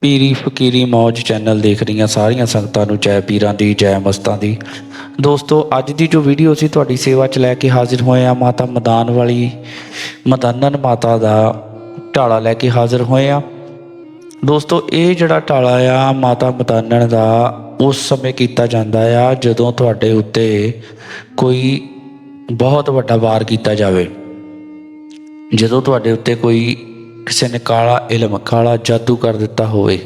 ਪੀਰੀ ਫਕੀਰੀ ਮੌਜ ਚੈਨਲ ਦੇਖ ਰਹੀਆਂ ਸਾਰੀਆਂ ਸੰਗਤਾਂ ਨੂੰ, ਜੈ ਪੀਰਾਂ ਦੀ, ਜੈ ਮਸਤਾਂ ਦੀ। ਦੋਸਤੋ, ਅੱਜ ਦੀ ਜੋ ਵੀਡੀਓ ਸੀ ਤੁਹਾਡੀ ਸੇਵਾ 'ਚ ਲੈ ਕੇ ਹਾਜ਼ਰ ਹੋਏ ਆ, ਮਾਤਾ ਮਦਾਨ ਵਾਲੀ, ਮਦਾਨਨ ਮਾਤਾ ਦਾ ਢਾਲਾ ਲੈ ਕੇ ਹਾਜ਼ਰ ਹੋਏ ਆ। ਦੋਸਤੋ, ਇਹ ਜਿਹੜਾ ਢਾਲਾ ਆ, ਮਾਤਾ ਮਦਾਨਨ ਦਾ, ਉਸ ਸਮੇਂ ਕੀਤਾ ਜਾਂਦਾ ਆ, ਜਦੋਂ ਤੁਹਾਡੇ ਉੱਤੇ ਕੋਈ ਬਹੁਤ ਵੱਡਾ ਵਾਰ ਕੀਤਾ ਜਾਵੇ। ਜਦੋਂ ਤੁਹਾਡੇ ਉੱਤੇ ਕੋਈ ਕਿਸੇ ਨੇ ਕਾਲਾ ਇਲਮ, ਕਾਲਾ ਜਾਦੂ ਕਰ ਦਿੱਤਾ ਹੋਵੇ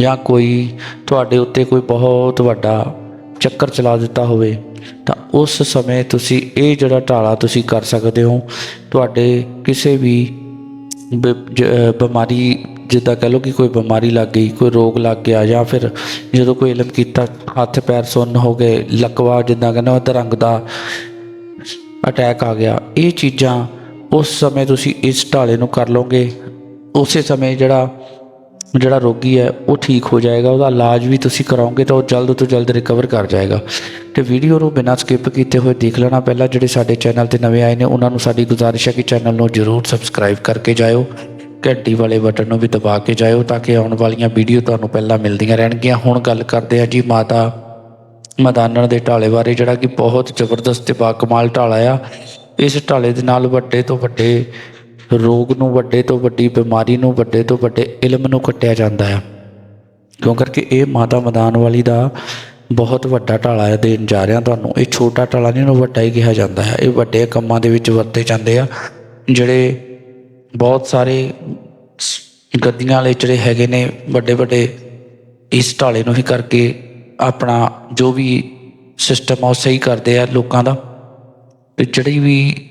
ਜਾਂ ਕੋਈ ਤੁਹਾਡੇ ਉੱਤੇ ਕੋਈ ਬਹੁਤ ਵੱਡਾ ਚੱਕਰ ਚਲਾ ਦਿੱਤਾ ਹੋਵੇ, ਤਾਂ ਉਸ ਸਮੇਂ ਤੁਸੀਂ ਇਹ ਜਿਹੜਾ ਢਾਲਾ ਤੁਸੀਂ ਕਰ ਸਕਦੇ ਹੋ, ਤੁਹਾਡੇ ਕਿਸੇ ਵੀ ਬਿਮਾਰੀ, ਜਿੱਦਾਂ ਕਹ ਲਓ ਕਿ ਕੋਈ ਬਿਮਾਰੀ ਲੱਗ ਗਈ, ਕੋਈ ਰੋਗ ਲੱਗ ਗਿਆ ਜਾਂ ਫਿਰ ਜਦੋਂ ਕੋਈ ਇਲਮ ਕੀਤਾ, ਹੱਥ, ਪੈਰ ਸੁੰਨ ਹੋ ਗਏ, ਲਕਵਾ ਜਿੱਦਾਂ ਕਹਿੰਦੇ ਉਹ ਰੰਗ ਦਾ ਅਟੈਕ ਆ ਗਿਆ, ਇਹ ਚੀਜ਼ਾਂ ਉਸ ਸਮੇਂ ਤੁਸੀਂ ਇਸ ਢਾਲੇ ਨੂੰ ਕਰ ਲਓਗੇ, ਉਸੇ ਸਮੇਂ ਜਿਹੜਾ ਜਿਹੜਾ ਰੋਗੀ ਹੈ, ਉਹ ਠੀਕ ਹੋ ਜਾਏਗਾ, ਉਹਦਾ ਇਲਾਜ ਵੀ ਤੁਸੀਂ ਕਰਾਓਗੇ ਤਾਂ ਉਹ ਜਲਦ ਤੋਂ ਜਲਦ ਰਿਕਵਰ ਕਰ ਜਾਏਗਾ। ਤੇ ਵੀਡੀਓ ਨੂੰ ਬਿਨਾਂ ਸਕਿਪ ਕੀਤੇ ਹੋਏ ਦੇਖ ਲੈਣਾ ਪਹਿਲਾਂ, ਜਿਹੜੇ ਸਾਡੇ ਚੈਨਲ ਤੇ ਨਵੇਂ ਆਏ ਨੇ, ਉਹਨਾਂ ਨੂੰ ਸਾਡੀ ਗੁਜ਼ਾਰਿਸ਼ ਹੈ ਕਿ ਚੈਨਲ ਨੂੰ ਜਰੂਰ ਸਬਸਕ੍ਰਾਈਬ ਕਰਕੇ ਜਾਇਓ, ਘੰਟੀ ਵਾਲੇ ਬਟਨ ਨੂੰ ਵੀ ਦਬਾ ਕੇ ਜਾਇਓ, ਤਾਂ ਕਿ ਆਉਣ ਵਾਲੀਆਂ ਵੀਡੀਓ ਤੁਹਾਨੂੰ ਪਹਿਲਾਂ ਮਿਲਦੀਆਂ ਰਹਿਣਗੀਆਂ। ਹੁਣ ਗੱਲ ਕਰਦੇ ਆ ਜੀ ਮਾਤਾ ਮਦਾਨਣ ਦੇ ਢਾਲੇ ਬਾਰੇ, ਜਿਹੜਾ ਕਿ ਬਹੁਤ ਜ਼ਬਰਦਸਤ ਤੇ ਬਾਕਮਾਲ ਢਾਲਾ ਆ। ਇਸ ਢਾਲੇ ਦੇ ਨਾਲ ਵੱਡੇ ਤੋਂ ਵੱਡੇ ਰੋਗ ਨੂੰ, ਵੱਡੇ ਤੋਂ ਵੱਡੀ ਬਿਮਾਰੀ ਨੂੰ, ਵੱਡੇ ਤੋਂ ਵੱਡੇ ਇਲਮ ਨੂੰ ਕੱਟਿਆ ਜਾਂਦਾ ਆ ਕਿਉਂ ਕਰਕੇ ਇਹ ਮਾਤਾ ਮਦਾਨ ਵਾਲੀ ਦਾ ਬਹੁਤ ਵੱਡਾ ਢਾਲਾ ਹੈ, ਦੇਣ ਜਾ ਰਿਹਾ ਤੁਹਾਨੂੰ। ਇਹ ਛੋਟਾ ਢਾਲਾ ਨਹੀਂ, ਉਹਨੂੰ ਵੱਡਾ ਹੀ ਕਿਹਾ ਜਾਂਦਾ ਹੈ। ਇਹ ਵੱਡੇ ਕੰਮਾਂ ਦੇ ਵਿੱਚ ਵਰਤੇ ਜਾਂਦੇ ਆ, ਜਿਹੜੇ ਬਹੁਤ ਸਾਰੇ ਗੱਦੀਆਂ ਵਾਲੇ ਜਿਹੜੇ ਹੈਗੇ ਨੇ, ਵੱਡੇ ਵੱਡੇ ਇਸ ਢਾਲੇ ਨੂੰ ਹੀ ਕਰਕੇ ਆਪਣਾ ਜੋ ਵੀ ਸਿਸਟਮ ਆ, ਉਹ ਸਹੀ ਕਰਦੇ ਆ ਲੋਕਾਂ ਦਾ। ਤੇ ਜਿਹੜੀ ਵੀ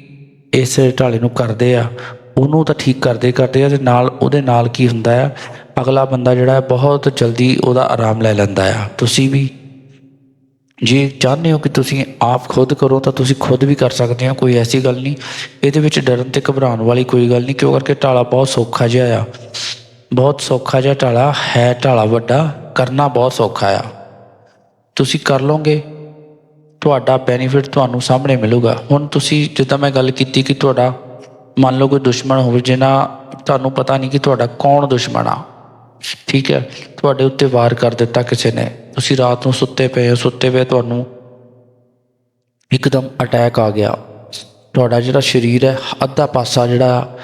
ਇਸ ਢਾਲੇ ਨੂੰ ਕਰਦੇ ਆ, ਉਹਨੂੰ ਤਾਂ ਠੀਕ ਕਰਦੇ ਕਰਦੇ ਆ ਤੇ ਨਾਲ ਉਹਦੇ ਨਾਲ ਕੀ ਹੁੰਦਾ ਆ, ਅਗਲਾ ਬੰਦਾ ਜਿਹੜਾ ਬਹੁਤ ਜਲਦੀ ਉਹਦਾ ਆਰਾਮ ਲੈ ਲੈਂਦਾ ਆ। ਤੁਸੀਂ ਵੀ ਜੇ ਚਾਹੁੰਦੇ ਹੋ ਕਿ ਤੁਸੀਂ ਆਪ ਖੁਦ ਕਰੋ ਤਾਂ ਤੁਸੀਂ ਖੁਦ ਵੀ ਕਰ ਸਕਦੇ ਹੋ, ਕੋਈ ਐਸੀ ਗੱਲ ਨਹੀਂ। ਇਹਦੇ ਵਿੱਚ ਡਰਨ ਤੇ ਘਬਰਾਉਣ ਵਾਲੀ ਕੋਈ ਗੱਲ ਨਹੀਂ, ਕਿਉਂ ਕਰਕੇ ਢਾਲਾ ਬਹੁਤ ਸੌਖਾ ਜਿਹਾ ਆ। ਬਹੁਤ ਸੌਖਾ ਜਿਹਾ ਢਾਲਾ ਹੈ, ਢਾਲਾ ਵੱਡਾ, ਕਰਨਾ ਬਹੁਤ ਸੌਖਾ ਆ। ਤੁਸੀਂ ਕਰ ਲਓਗੇ। ਤੁਹਾਡਾ ਬੈਨੀਫਿਟ ਤੁਹਾਨੂੰ ਸਾਹਮਣੇ ਮਿਲੂਗਾ। ਹੁਣ ਤੁਸੀਂ ਜਿੱਦਾਂ ਮੈਂ ਗੱਲ ਕੀਤੀ ਕਿ ਤੁਹਾਡਾ ਮੰਨ ਲਓ ਕੋਈ ਦੁਸ਼ਮਣ ਹੋਵੇ ਜਿਹਨਾਂ ਤੁਹਾਨੂੰ ਪਤਾ ਨਹੀਂ ਕਿ ਤੁਹਾਡਾ ਕੌਣ ਦੁਸ਼ਮਣ ਆ। ਠੀਕ ਹੈ, ਤੁਹਾਡੇ ਉੱਤੇ ਵਾਰ ਕਰ ਦਿੱਤਾ ਕਿਸੇ ਨੇ। ਤੁਸੀਂ ਰਾਤ ਨੂੰ ਸੁੱਤੇ ਪਏ ਹੋ, ਸੁੱਤੇ ਪਏ ਤੁਹਾਨੂੰ ਇੱਕਦਮ ਅਟੈਕ ਆ ਗਿਆ। ਤੁਹਾਡਾ ਜਿਹੜਾ ਸਰੀਰ ਹੈ, ਅੱਧਾ ਪਾਸਾ ਜਿਹੜਾ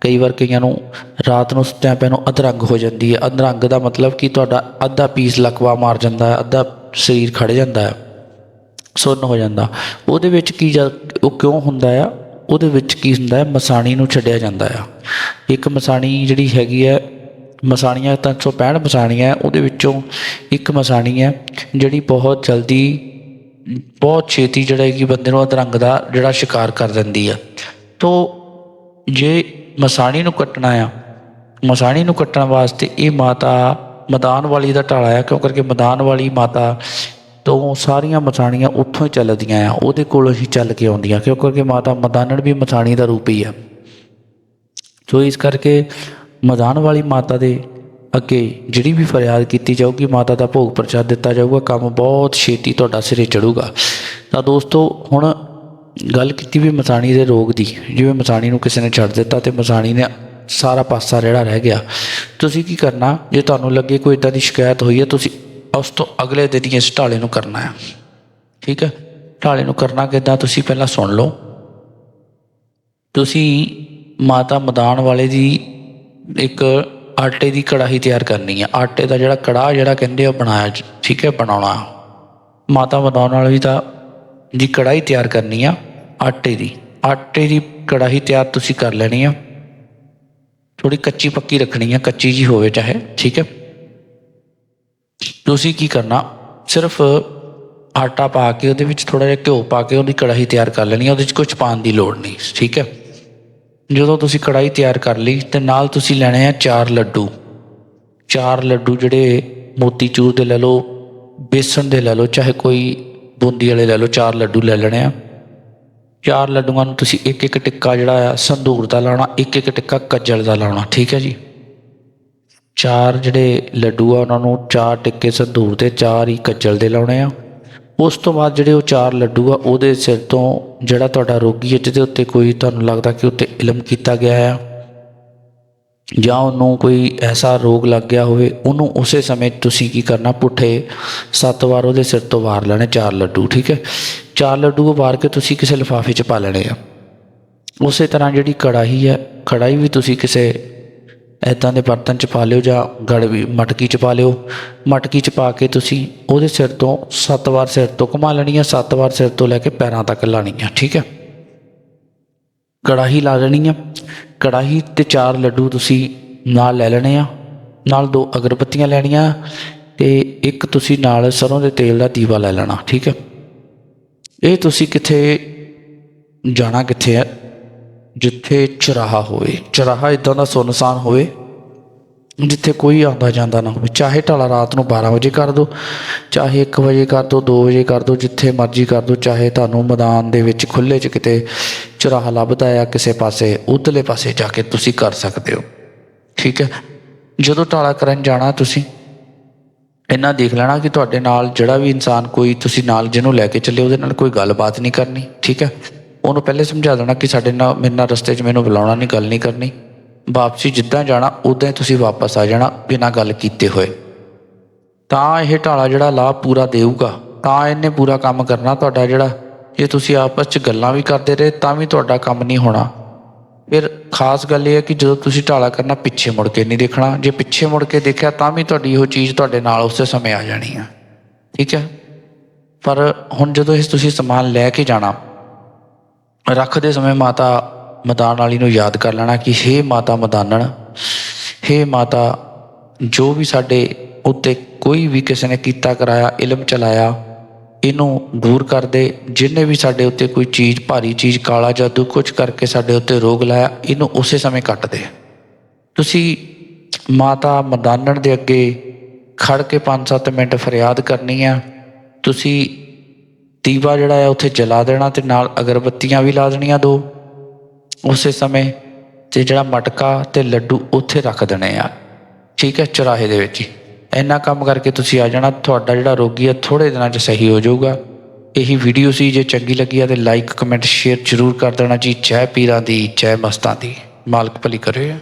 ਕਈ ਵਾਰ ਕਈਆਂ ਨੂੰ ਰਾਤ ਨੂੰ ਸੁੱਤਿਆਂ ਪਿਆ ਨੂੰ ਅਧਰੰਗ ਹੋ ਜਾਂਦੀ ਹੈ। ਅਧਰੰਗ ਦਾ ਮਤਲਬ ਕਿ ਤੁਹਾਡਾ ਅੱਧਾ ਪੀਸ ਲਕਵਾ ਮਾਰ ਜਾਂਦਾ ਹੈ, ਅੱਧਾ ਸਰੀਰ ਖੜ ਜਾਂਦਾ ਹੈ। ਸੁੰਨ ਹੋ ਜਾਂਦਾ। ਉਹਦੇ ਵਿੱਚ ਕੀ ਜਾ- ਉਹ ਕਿਉਂ ਹੁੰਦਾ ਆ? ਉਹਦੇ ਵਿੱਚ ਕੀ ਹੁੰਦਾ ਹੈ ਮਸਾਣੀ ਨੂੰ ਛੱਡਿਆ ਜਾਂਦਾ ਆ। ਇੱਕ ਮਸਾਣੀ ਜਿਹੜੀ ਹੈਗੀ ਹੈ ਮਸਾਣੀਆਂ ਤਾਂ 165 ਮਸਾਣੀਆਂ ਹੈ, ਉਹਦੇ ਵਿੱਚੋਂ ਇੱਕ ਮਸਾਣੀ ਹੈ ਜਿਹੜੀ ਬਹੁਤ ਜਲਦੀ ਬਹੁਤ ਛੇਤੀ ਜਿਹੜਾ ਹੈ ਕਿ ਬੰਦੇ ਨੂੰ ਅਧਰੰਗ ਦਾ ਜਿਹੜਾ ਸ਼ਿਕਾਰ ਕਰ ਦਿੰਦੀ ਆ। ਤੋ ਜੇ ਮਸਾਣੀ ਨੂੰ ਕੱਟਣਾ ਆ ਮਸਾਣੀ ਨੂੰ ਕੱਟਣ ਵਾਸਤੇ ਇਹ ਮਾਤਾ ਮੈਦਾਨ ਵਾਲੀ ਦਾ ਢਾਲਾ ਆ ਕਿਉਂ ਕਰਕੇ ਮੈਦਾਨ ਵਾਲੀ ਮਾਤਾ ਤੋਂ ਸਾਰੀਆਂ ਮਸਾਣੀਆਂ ਉੱਥੋਂ ਹੀ ਚੱਲਦੀਆਂ ਆ, ਉਹਦੇ ਕੋਲੋਂ ਹੀ ਚੱਲ ਕੇ ਆਉਂਦੀਆਂ ਕਿਉਂਕਿ ਮਾਤਾ ਮਦਾਨਣ ਵੀ ਮਸਾਣੀ ਦਾ ਰੂਪ ਹੀ ਆ। ਸੋ ਇਸ ਕਰਕੇ ਮਦਾਨ ਵਾਲੀ ਮਾਤਾ ਦੇ ਅੱਗੇ ਜਿਹੜੀ ਵੀ ਫਰਿਆਦ ਕੀਤੀ ਜਾਊਗੀ, ਮਾਤਾ ਦਾ ਭੋਗ ਪ੍ਰਚਾਰ ਦਿੱਤਾ ਜਾਊਗਾ, ਕੰਮ ਬਹੁਤ ਛੇਤੀ ਤੁਹਾਡਾ ਸਿਰੇ ਚੜੂਗਾ। ਤਾਂ ਦੋਸਤੋ, ਹੁਣ ਗੱਲ ਕੀਤੀ ਵੀ ਮਸਾਣੀ ਦੇ ਰੋਗ ਦੀ, ਜਿਵੇਂ ਮਸਾਣੀ ਨੂੰ ਕਿਸੇ ਨੇ ਛੱਡ ਦਿੱਤਾ ਤੇ ਮਸਾਣੀ ਨੇ ਸਾਰਾ ਪਾਸਾ ਜਿਹੜਾ ਰਹਿ ਗਿਆ। ਤੁਸੀਂ ਕੀ ਕਰਨਾ? ਜੇ ਤੁਹਾਨੂੰ ਲੱਗੇ ਕੋਈ ਇਦਾਂ ਦੀ ਸ਼ਿਕਾਇਤ ਹੋਈ ਹੈ, ਤੁਸੀਂ ਉਸ ਤੋਂ ਅਗਲੇ ਦਿਨ ਹੀ ਇਸ ਢਾਲੇ ਨੂੰ ਕਰਨਾ ਹੈ ਠੀਕ ਹੈ? ਢਾਲੇ ਨੂੰ ਕਰਨਾ ਕਿੱਦਾਂ? ਤੁਸੀਂ ਪਹਿਲਾਂ ਸੁਣ ਲਓ। ਤੁਸੀਂ ਮਾਤਾ ਮਦਾਨ ਵਾਲੇ ਦੀ ਇੱਕ ਆਟੇ ਦੀ ਕੜਾਹੀ ਤਿਆਰ ਕਰਨੀ ਹੈ ਆਟੇ ਦਾ ਜਿਹੜਾ ਕੜਾਹ, ਜਿਹੜਾ ਕਹਿੰਦੇ ਆ, ਬਣਾਇਆ ਠੀਕ ਹੈ? ਬਣਾਉਣਾ। ਮਾਤਾ ਮਦਾਨ ਵਾਲੀ ਦਾ ਜੀ ਕੜਾਹੀ ਤਿਆਰ ਕਰਨੀ ਆ, ਆਟੇ ਦੀ। ਆਟੇ ਦੀ ਕੜਾਹੀ ਤਿਆਰ ਤੁਸੀਂ ਕਰ ਲੈਣੀ ਆ। ਥੋੜੀ ਕੱਚੀ ਪੱਕੀ ਰੱਖਣੀ ਆ, ਕੱਚੀ ਜੀ ਹੋਵੇ ਚਾਹੇ। ਠੀਕ ਹੈ? ਤੁਸੀਂ ਕੀ ਕਰਨਾ? ਸਿਰਫ ਆਟਾ ਪਾ ਕੇ ਉਹਦੇ ਵਿੱਚ ਥੋੜਾ ਜਿਹਾ ਘਿਓ ਪਾ ਕੇ ਉਹਦੀ ਕੜਾਹੀ ਤਿਆਰ ਕਰ ਲੈਣੀ ਆ ਉਹਦੇ ਵਿੱਚ ਕੁਝ ਪਾਉਣ ਦੀ ਲੋੜ ਨਹੀਂ, ਠੀਕ ਹੈ? ਜਦੋਂ ਤੁਸੀਂ ਕੜਾਹੀ ਤਿਆਰ ਕਰ ਲਈ, ਤੇ ਨਾਲ ਤੁਸੀਂ ਲੈਣੇ ਆ ਚਾਰ ਲੱਡੂ। ਚਾਰ ਲੱਡੂ ਜਿਹੜੇ ਮੋਤੀਚੂਰ ਦੇ ਲੈ ਲਓ, ਬੇਸਣ ਦੇ ਲੈ ਲਓ, ਚਾਹੇ ਕੋਈ ਬੂੰਦੀ ਵਾਲੇ ਲੈ ਲਓ, ਚਾਰ ਲੱਡੂ ਲੈ ਲੈਣੇ ਆ। ਚਾਰ ਲੱਡੂਆਂ ਨੂੰ ਤੁਸੀਂ ਇੱਕ ਇੱਕ ਟਿੱਕਾ ਜਿਹੜਾ ਆ, ਸੰਧੂਰ ਦਾ ਲਾਉਣਾ ਇੱਕ ਇੱਕ ਟਿੱਕਾ ਕੱਜਲ ਦਾ ਲਾਉਣਾ, ਠੀਕ ਹੈ ਜੀ? ਚਾਰ ਜਿਹੜੇ ਲੱਡੂ ਆ, ਉਹਨਾਂ ਨੂੰ ਚਾਰ ਟਿੱਕੇ ਸੰਧੂਰ ਤੇ ਚਾਰ ਹੀ ਕੱਜਲ ਦੇ ਲਾਉਣੇ ਆ। ਉਸ ਤੋਂ ਬਾਅਦ ਜਿਹੜੇ ਉਹ ਚਾਰ ਲੱਡੂ ਆ, ਉਹਦੇ ਸਿਰ ਤੋਂ ਜਿਹੜਾ ਤੁਹਾਡਾ ਰੋਗੀ ਹੈ, ਜਿਹਦੇ ਉੱਤੇ ਕੋਈ ਤੁਹਾਨੂੰ ਲੱਗਦਾ ਕਿ ਉੱਤੇ ਇਲਮ ਕੀਤਾ ਗਿਆ ਆ, ਜਾਂ ਉਹਨੂੰ ਕੋਈ ਐਸਾ ਰੋਗ ਲੱਗ ਗਿਆ ਹੋਵੇ, ਉਹਨੂੰ ਉਸੇ ਸਮੇਂ ਤੁਸੀਂ ਕੀ ਕਰਨਾ, ਪੁੱਠੇ ਸੱਤ ਵਾਰ ਉਹਦੇ ਸਿਰ ਤੋਂ ਵਾਰ ਲੈਣੇ ਚਾਰ ਲੱਡੂ, ਠੀਕ ਹੈ? ਚਾਰ ਲੱਡੂ ਵਾਰ ਕੇ ਤੁਸੀਂ ਕਿਸੇ ਲਿਫਾਫੇ 'ਚ ਪਾ ਲੈਣੇ ਆ। ਉਸੇ ਤਰ੍ਹਾਂ ਜਿਹੜੀ ਕੜਾਹੀ ਹੈ, ਕੜਾਹੀ ਵੀ ਤੁਸੀਂ ਕਿਸੇ ਇੱਦਾਂ ਦੇ ਬਰਤਨ 'ਚ ਪਾ ਲਿਓ ਜਾਂ ਗੜਵੀ ਮਟਕੀ 'ਚ ਪਾ ਲਿਓ। ਮਟਕੀ 'ਚ ਪਾ ਕੇ ਤੁਸੀਂ ਉਹਦੇ ਸਿਰ ਤੋਂ ਸੱਤ ਵਾਰ ਸਿਰ ਤੋਂ ਘੁਮਾ ਲੈਣੀ ਹੈ ਸੱਤ ਵਾਰ ਸਿਰ ਤੋਂ ਲੈ ਕੇ ਪੈਰਾਂ ਤੱਕ ਲਾਣੀ ਹੈ ਠੀਕ ਹੈ ਕੜਾਹੀ ਲਾ ਲੈਣੀ ਆ। ਕੜਾਹੀ ਤੇ ਚਾਰ ਲੱਡੂ ਤੁਸੀਂ ਨਾਲ ਲੈ ਲੈਣੇ ਆ। ਨਾਲ ਦੋ ਅਗਰਬੱਤੀਆਂ ਲੈਣੀਆਂ ਤੇ ਇੱਕ ਤੁਸੀਂ ਨਾਲ ਸਰੋਂ ਦੇ ਤੇਲ ਦਾ ਦੀਵਾ ਲੈ ਲੈਣਾ, ਠੀਕ ਹੈ ਇਹ ਤੁਸੀਂ ਕਿੱਥੇ ਜਾਣਾ, ਕਿੱਥੇ ਹੈ ਜਿੱਥੇ ਚਰਾਹਾ ਹੋਵੇ। ਚਰਾਹਾ ਇਦਾਂ ਦਾ ਸੁਨਸਾਨ ਹੋਵੇ, ਜਿੱਥੇ ਕੋਈ ਆਉਂਦਾ ਜਾਂਦਾ ਨਾ ਹੋਵੇ। ਚਾਹੇ ਢਾਲਾ ਰਾਤ ਨੂੰ 12 ਵਜੇ ਕਰ ਦਿਓ ਚਾਹੇ 1 ਵਜੇ ਕਰ ਦਿਓ 2 ਵਜੇ ਕਰ ਦਿਓ ਜਿੱਥੇ ਮਰਜ਼ੀ ਕਰ ਦਿਓ ਚਾਹੇ ਤੁਹਾਨੂੰ ਮੈਦਾਨ ਦੇ ਵਿੱਚ ਖੁੱਲੇ 'ਚ ਕਿਤੇ ਚਰਾਹਾ ਲੱਭਦਾ ਆ ਕਿਸੇ ਪਾਸੇ, ਉਧਰਲੇ ਪਾਸੇ ਜਾ ਕੇ ਤੁਸੀਂ ਕਰ ਸਕਦੇ ਹੋ। ਠੀਕ ਹੈ? ਜਦੋਂ ਢਾਲਾ ਕਰਨ ਜਾਣਾ ਤੁਸੀਂ, ਇੰਨਾ ਦੇਖ ਲੈਣਾ ਕਿ ਤੁਹਾਡੇ ਨਾਲ ਜਿਹੜਾ ਵੀ ਇਨਸਾਨ ਕੋਈ ਤੁਸੀਂ ਨਾਲ ਜਿਹਨੂੰ ਲੈ ਕੇ ਚੱਲੇ, ਉਹਦੇ ਨਾਲ ਕੋਈ ਗੱਲਬਾਤ ਨਹੀਂ ਕਰਨੀ। ਠੀਕ ਹੈ? ਉਹਨੂੰ ਪਹਿਲੇ ਸਮਝਾ ਦੇਣਾ ਕਿ ਸਾਡੇ ਨਾਲ, ਮੇਰੇ ਨਾਲ ਰਸਤੇ 'ਚ ਮੈਨੂੰ ਬੁਲਾਉਣਾ ਨਹੀਂ, ਗੱਲ ਨਹੀਂ ਕਰਨੀ। ਵਾਪਸੀ ਜਿੱਦਾਂ ਜਾਣਾ, ਉਦਾਂ ਹੀ ਤੁਸੀਂ ਵਾਪਸ ਆ ਜਾਣਾ, ਬਿਨਾਂ ਗੱਲ ਕੀਤੇ ਹੋਏ। ਤਾਂ ਇਹ ਢਾਲਾ ਜਿਹੜਾ ਲਾਭ ਪੂਰਾ ਦੇਊਗਾ। ਤਾਂ ਇਹਨੇ ਪੂਰਾ ਕੰਮ ਕਰਨਾ ਤੁਹਾਡਾ ਜਿਹੜਾ। ਜੇ ਤੁਸੀਂ ਆਪਸ 'ਚ ਗੱਲਾਂ ਵੀ ਕਰਦੇ ਰਹੇ, ਤਾਂ ਵੀ ਤੁਹਾਡਾ ਕੰਮ ਨਹੀਂ ਹੋਣਾ। ਫਿਰ ਖਾਸ ਗੱਲ ਇਹ ਹੈ ਕਿ ਜਦੋਂ ਤੁਸੀਂ ਢਾਲਾ ਕਰਨਾ, ਪਿੱਛੇ ਮੁੜ ਕੇ ਨਹੀਂ ਦੇਖਣਾ। ਜੇ ਪਿੱਛੇ ਮੁੜ ਕੇ ਦੇਖਿਆ, ਤਾਂ ਵੀ ਤੁਹਾਡੀ ਉਹ ਚੀਜ਼ ਤੁਹਾਡੇ ਨਾਲ ਉਸੇ ਸਮੇਂ ਆ ਜਾਣੀ ਆ। ਠੀਕ ਹੈ? ਪਰ ਹੁਣ ਜਦੋਂ ਇਹ ਤੁਸੀਂ ਸਮਾਨ ਲੈ ਕੇ ਜਾਣਾ ਰੱਖਦੇ ਸਮੇਂ ਮਾਤਾ ਮਦਾਨ ਵਾਲੀ ਨੂੰ ਯਾਦ ਕਰ ਲੈਣਾ ਕਿ ਹੇ ਮਾਤਾ ਮਦਾਨਣ, ਹੇ ਮਾਤਾ, ਜੋ ਵੀ ਸਾਡੇ ਉੱਤੇ ਕੋਈ ਵੀ ਕਿਸੇ ਨੇ ਕੀਤਾ ਕਰਾਇਆ, ਇਲਮ ਚਲਾਇਆ, ਇਹਨੂੰ ਦੂਰ ਕਰ ਦੇ। ਜਿੰਨੇ ਵੀ ਸਾਡੇ ਉੱਤੇ ਕੋਈ ਚੀਜ਼, ਭਾਰੀ ਚੀਜ਼, ਕਾਲਾ ਜਾਦੂ ਕੁਝ ਕਰਕੇ ਸਾਡੇ ਉੱਤੇ ਰੋਗ ਲਾਇਆ, ਇਹਨੂੰ ਉਸੇ ਸਮੇਂ ਕੱਟ ਦੇ। ਤੁਸੀਂ ਮਾਤਾ ਮਦਾਨਣ ਦੇ ਅੱਗੇ ਖੜ ਕੇ 5-7 ਮਿੰਟ ਫਰਿਆਦ ਕਰਨੀ ਆ। ਤੁਸੀਂ ਦੀਵਾ ਜਿਹੜਾ ਹੈ ਉੱਥੇ ਜਲਾ ਦੇਣਾ ਤੇ ਨਾਲ ਅਗਰਬੱਤੀਆਂ ਵੀ ਲਾ ਦੇਣੀਆਂ ਦੋ। ਉਸੇ ਸਮੇਂ ਤੇ ਜਿਹੜਾ ਮਟਕਾ ਤੇ ਲੱਡੂ ਉੱਥੇ ਰੱਖ ਦੇਣੇ ਆ। ਠੀਕ ਹੈ, ਚੁਰਾਹੇ ਦੇ ਵਿੱਚ ਹੀ। ਇੰਨਾ ਕੰਮ ਕਰਕੇ ਤੁਸੀਂ ਆ ਜਾਣਾ, ਤੁਹਾਡਾ ਜਿਹੜਾ ਰੋਗੀ ਆ ਥੋੜੇ ਦਿਨਾਂ 'ਚ ਸਹੀ ਹੋ ਜਾਊਗਾ। ਇਹੀ ਵੀਡੀਓ ਸੀ, ਜੇ ਚੰਗੀ ਲੱਗੀ ਆ ਤੇ ਲਾਈਕ, ਕਮੈਂਟ, ਸ਼ੇਅਰ ਜ਼ਰੂਰ ਕਰ ਦੇਣਾ ਜੀ। ਜੈ ਪੀਰਾਂ ਦੀ, ਜੈ ਮਸਤਾਂ ਦੀ। ਮਾਲਕ ਭਲੀ ਕਰੇ।